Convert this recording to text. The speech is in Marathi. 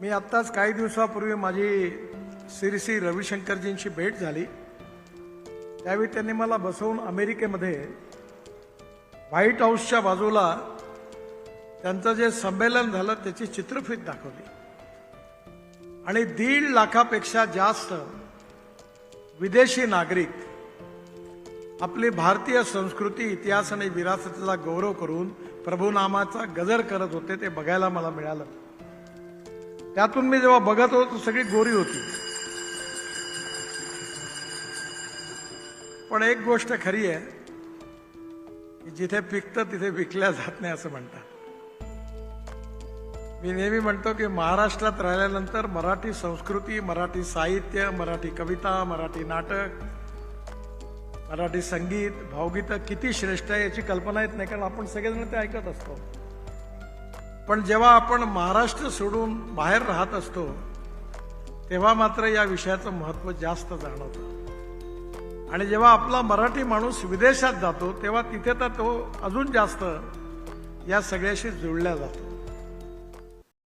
मी आत्ताच काही दिवसापूर्वी माझी श्री श्री रविशंकरजींची भेट झाली. त्यावेळी त्यांनी मला बसवून अमेरिकेमध्ये व्हाईट हाऊसच्या बाजूला त्यांचं जे संमेलन झालं त्याची चित्रफित दाखवली. आणि दीड लाखापेक्षा जास्त विदेशी नागरिक आपली भारतीय संस्कृती इतिहास आणि विरासतीचा गौरव करून प्रभूनामाचा गजर करत होते ते बघायला मला मिळालं. त्यातून मी जेव्हा बघत होतो सगळी गोरी होती. पण एक गोष्ट खरी आहे की जिथे पिकतं तिथे विकल्या जात नाही असं म्हणतात. मी नेहमी म्हणतो की महाराष्ट्रात राहिल्यानंतर मराठी संस्कृती मराठी साहित्य मराठी कविता मराठी नाटक मराठी संगीत भावगीतं किती श्रेष्ठ आहे याची कल्पना येत नाही कारण आपण सगळेजण ते ऐकत असतो. पण जेव्हा आपण महाराष्ट्र सोडून बाहेर राहत असतो तेव्हा मात्र या विषयाचं महत्त्व जास्त जाणवतं. आणि जेव्हा आपला मराठी माणूस विदेशात जातो तेव्हा तिथे तर तो अजून जास्त या सगळ्याशी जुळल्या जातो.